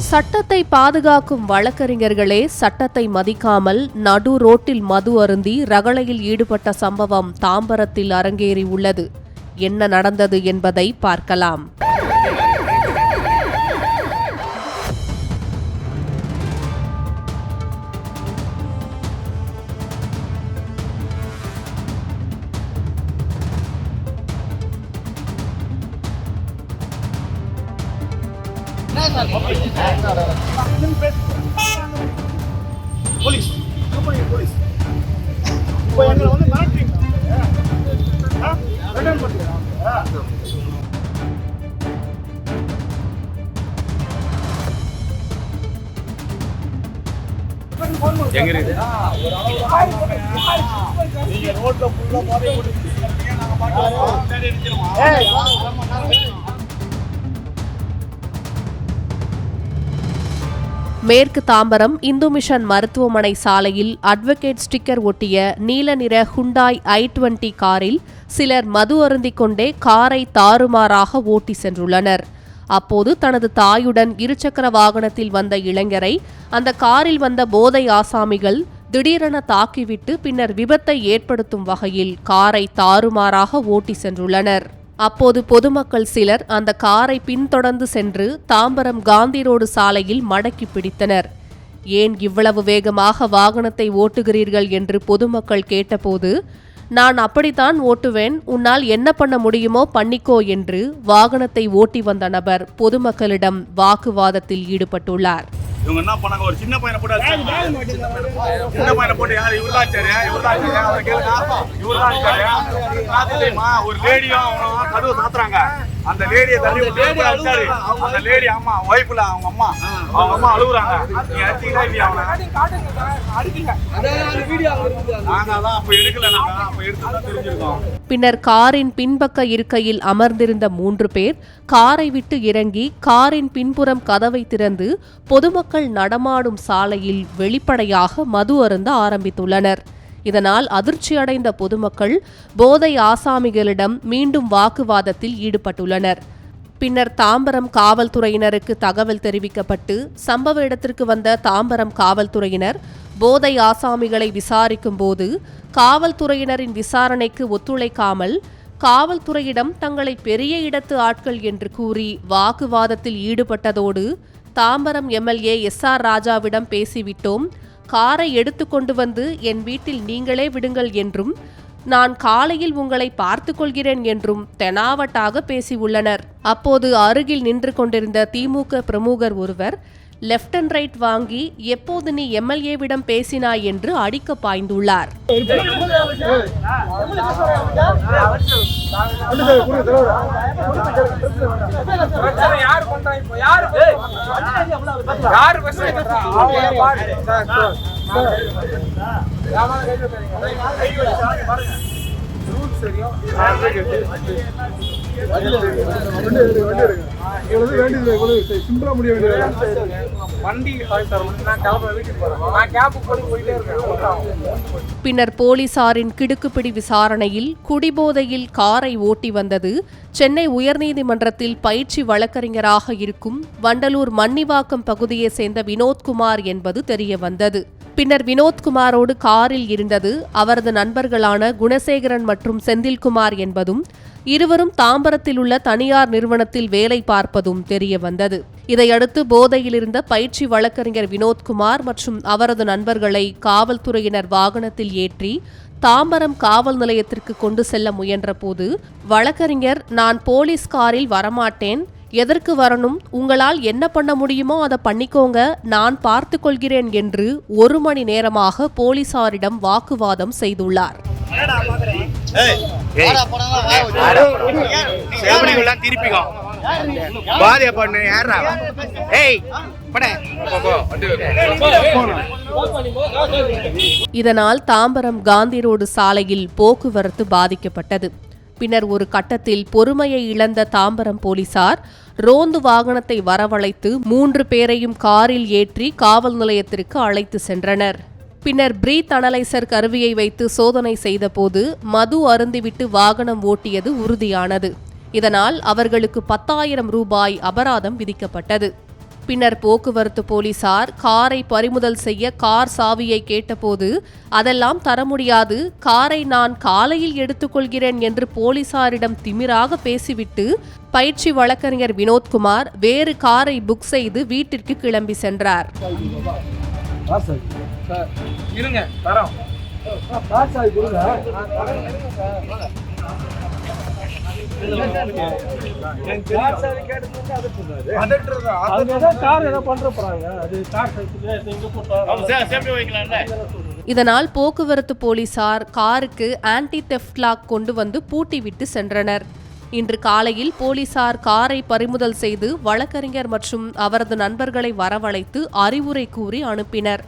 சட்டத்தை பாதுகாக்கும் வழக்கறிஞர்களே சட்டத்தை மதிக்காமல் நடு ரோட்டில் மது அருந்தி ரகளையில் ஈடுபட்ட சம்பவம் தாம்பரத்தில் அரங்கேறி உள்ளது. என்ன நடந்தது என்பதை பார்க்கலாம். போலீஸ். கம்பெனி போலீஸ் இப்போ எங்களை வந்து மிரட்டுறீங்க ஆ ரிட்டர்ன் பண்ணுறீங்க எங்க இருக்குது நீங்க ரோட்ல ஃபுல்லா போட்டு நாங்க பாட்டு மேற்கு தாம்பரம் இந்து மிஷன் மருத்துவமனை சாலையில் அட்வொகேட் ஸ்டிக்கர் ஒட்டிய நீல நிற ஹுண்டாய் ஐ டுவெண்டி காரில் சிலர் மது அருந்திக் கொண்டே காரை தாறுமாறாக ஓட்டி சென்றுள்ளனர். அப்போது தனது தாயுடன் இருசக்கர வாகனத்தில் வந்த இளைஞரை அந்த காரில் வந்த போதை ஆசாமிகள் திடீரென தாக்கிவிட்டு பின்னர் விபத்தை ஏற்படுத்தும் வகையில் காரை தாறுமாறாக ஓட்டி சென்றுள்ளனர். அப்போது பொதுமக்கள் சிலர் அந்த காரை பின்தொடர்ந்து சென்று தாம்பரம் காந்தி ரோடு சாலையில் மடக்கி பிடித்தனர். ஏன் இவ்வளவு வேகமாக வாகனத்தை ஓட்டுகிறீர்கள்? என்று பொதுமக்கள் கேட்டபோது நான் அப்படித்தான் ஓட்டுவேன். உன்னால் என்ன பண்ண முடியுமோ பண்ணிக்கோ என்று வாகனத்தை ஓட்டி வந்த நபர் பொதுமக்களிடம் வாக்குவாதத்தில் ஈடுபட்டுள்ளார். இவங்க என்ன பண்ணாங்க? ஒரு சின்ன பையனை போட்டு. சின்ன பையனை போட்டு யார்? இவர்தான் அடிச்சாரு அவரை கேளுங்க. என்ன தெரியுமா? ஒரு லேடியும் அவனும் கதவு சாத்துறாங்க. அந்த லேடியை தள்ளி விட்டு இவரு அடிச்சாரு அந்த லேடி ஆமா ஒய்ஃப்ல அவங்க அம்மா அவங்க அம்மா அழுகுறாங்க நீ அடிச்சீங்களா இல்லையா பின்னர் காரின் பின்பக்க இருக்கையில் அமர்ந்திருந்த மூன்று பேர் காரை விட்டு இறங்கி காரின் பின்புறம் கதவை திறந்து பொதுமக்கள் நடமாடும் சாலையில் வெளிப்படையாக மது அருந்த ஆரம்பித்துள்ளனர். இதனால் அதிர்ச்சியடைந்த பொதுமக்கள் போதை ஆசாமிகளிடம் மீண்டும் வாக்குவாதத்தில் ஈடுபட்டுள்ளனர். பின்னர் தாம்பரம் காவல்துறையினருக்கு தகவல் தெரிவிக்கப்பட்டு சம்பவ இடத்திற்கு வந்த தாம்பரம் காவல்துறையினர் போதை ஆசாமிகளை விசாரிக்கும் போது காவல்துறையினரின் விசாரணைக்கு ஒத்துழைக்காமல் காவல்துறையிடம் தங்களை பெரிய இடத்து ஆட்கள் என்று கூறி வாக்குவாதத்தில் ஈடுபட்டதோடு தாம்பரம் எம்எல்ஏ எஸ் ஆர் ராஜாவிடம் பேசிவிட்டோம். காரை எடுத்து கொண்டு வந்து என் வீட்டில் நீங்களே விடுங்கள் என்றும் நான் காலையில் உங்களை பார்த்து கொள்கிறேன் என்றும் தெனாவட்டாக பேசியுள்ளனர் அப்போது அருகில் நின்று கொண்டிருந்த திமுக பிரமுகர் ஒருவர் லெஃப்ட் அண்ட் ரைட் வாங்கி எப்போது நீ எம்எல்ஏவிடம் பேசினாய் என்று அடிக்க பாய்ந்துள்ளார். ரூல்ஸ் தெரியும் பின்னர் போலீசாரின் கிடுக்குப்பிடி விசாரணையில் குடிபோதையில் காரை ஓட்டி வந்தது. சென்னை உயர்நீதிமன்றத்தில் பயிற்சி வழக்கறிஞராக இருக்கும் வண்டலூர் மன்னிவாக்கம் பகுதியைச் சேர்ந்த வினோத்குமார் என்பது தெரியவந்தது. பின்னர் வினோத்குமாரோடு காரில் இருந்தது அவரது நண்பர்களான குணசேகரன் மற்றும் செந்தில்குமார் என்பதும் இருவரும் தாம்பரத்தில் உள்ள தனியார் நிறுவனத்தில் வேலை பார்ப்பதும் தெரியவந்தது. இதையடுத்து போதையில் இருந்த பயிற்சி வழக்கறிஞர் வினோத்குமார் மற்றும் அவரது நண்பர்களை காவல்துறையினர் வாகனத்தில் ஏற்றி தாம்பரம் காவல் நிலையத்திற்கு கொண்டு செல்ல முயன்றபோது வழக்கறிஞர் நான் போலீஸ் காரில் வரமாட்டேன். எதற்கு வரணும்? உங்களால் என்ன பண்ண முடியுமோ அதை பண்ணிக்கோங்க. நான் பார்த்து கொள்கிறேன் என்று ஒரு மணி நேரமாக போலீசாரிடம் வாக்குவாதம் செய்துள்ளார். சேவடிகள்லாம் திருப்பிக்கோ பாதிய பண்ணு யாரா ஏய் பட. இதனால் தாம்பரம் காந்தி ரோடு சாலையில் போக்குவரத்து பாதிக்கப்பட்டது. பின்னர் ஒரு கட்டத்தில் பொறுமையை இழந்த தாம்பரம் போலீசார் ரோந்து வாகனத்தை வரவழைத்து மூன்று பேரையும் காரில் ஏற்றி காவல் நிலையத்திற்கு அழைத்து சென்றனர். பின்னர் பிரீத் அனலைசர் கருவியை வைத்து சோதனை செய்தபோது மது அருந்திவிட்டு வாகனம் ஓட்டியது உறுதியானது. இதனால் அவர்களுக்கு பத்தாயிரம் ரூபாய் அபராதம் விதிக்கப்பட்டது. பின்னர் போக்குவரத்து போலீசார் காரை பறிமுதல் செய்ய கார் சாவியை கேட்டபோது அதெல்லாம் தர முடியாது. காரை நான் காலையில் எடுத்துக்கொள்கிறேன் என்று போலீசாரிடம் திமிராக பேசிவிட்டு பயிற்சி வழக்கறிஞர் வினோத்குமார் வேறு காரை புக் செய்து வீட்டிற்கு கிளம்பி சென்றார். இருங்க தரோம். இதனால் போக்குவரத்து போலீசார் காருக்கு ஆன்டி தெஃப்ட் லாக் கொண்டு வந்து பூட்டிவிட்டு சென்றனர். இன்று காலையில் போலீசார் காரை பறிமுதல் செய்து வழக்கறிஞர் மற்றும் அவரது நண்பர்களை வரவழைத்து அறிவுரை கூறி அனுப்பினர்.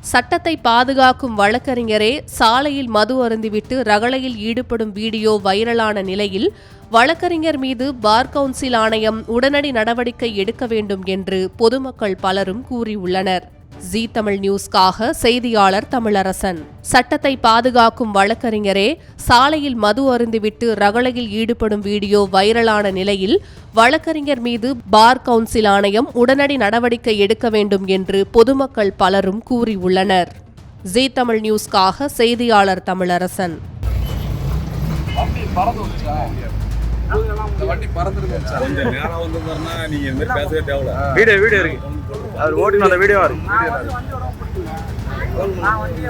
சட்டத்தை பாதுகாக்கும் வழக்கறிஞரே சாலையில் மது அருந்திவிட்டு ரகளையில் ஈடுபடும் வீடியோ வைரலான நிலையில் வழக்கறிஞர் மீது பார் கவுன்சில் ஆணையம் உடனடி நடவடிக்கை எடுக்க வேண்டும் என்று பொதுமக்கள் பலரும் கூறியுள்ளனர். ஜி தமிழ் நியூஸ்க்காக செய்தியாளர் தமிழரசன். சட்டத்தை பாதுகாக்கும் வழக்கறிஞரே சாலையில் மது அருந்திவிட்டு ரகளையில் ஈடுபடும் வீடியோ வைரலான நிலையில் வழக்கறிஞர் மீது பார் கவுன்சில் ஆணையம் உடனடி நடவடிக்கை எடுக்க வேண்டும் என்று பொதுமக்கள் பலரும் கூறியுள்ளனர். ஜி தமிழ் நியூஸ்க்காக செய்தியாளர் தமிழரசன். கொஞ்சம் நேரம் வந்திருந்தாருன்னா நீங்க இந்த மாதிரி பேசவே தேவையில்ல. வீடியோ வீடியோ இருக்கு. அவர் ஓட்டின அந்த வீடியோ வரும் நான் வந்து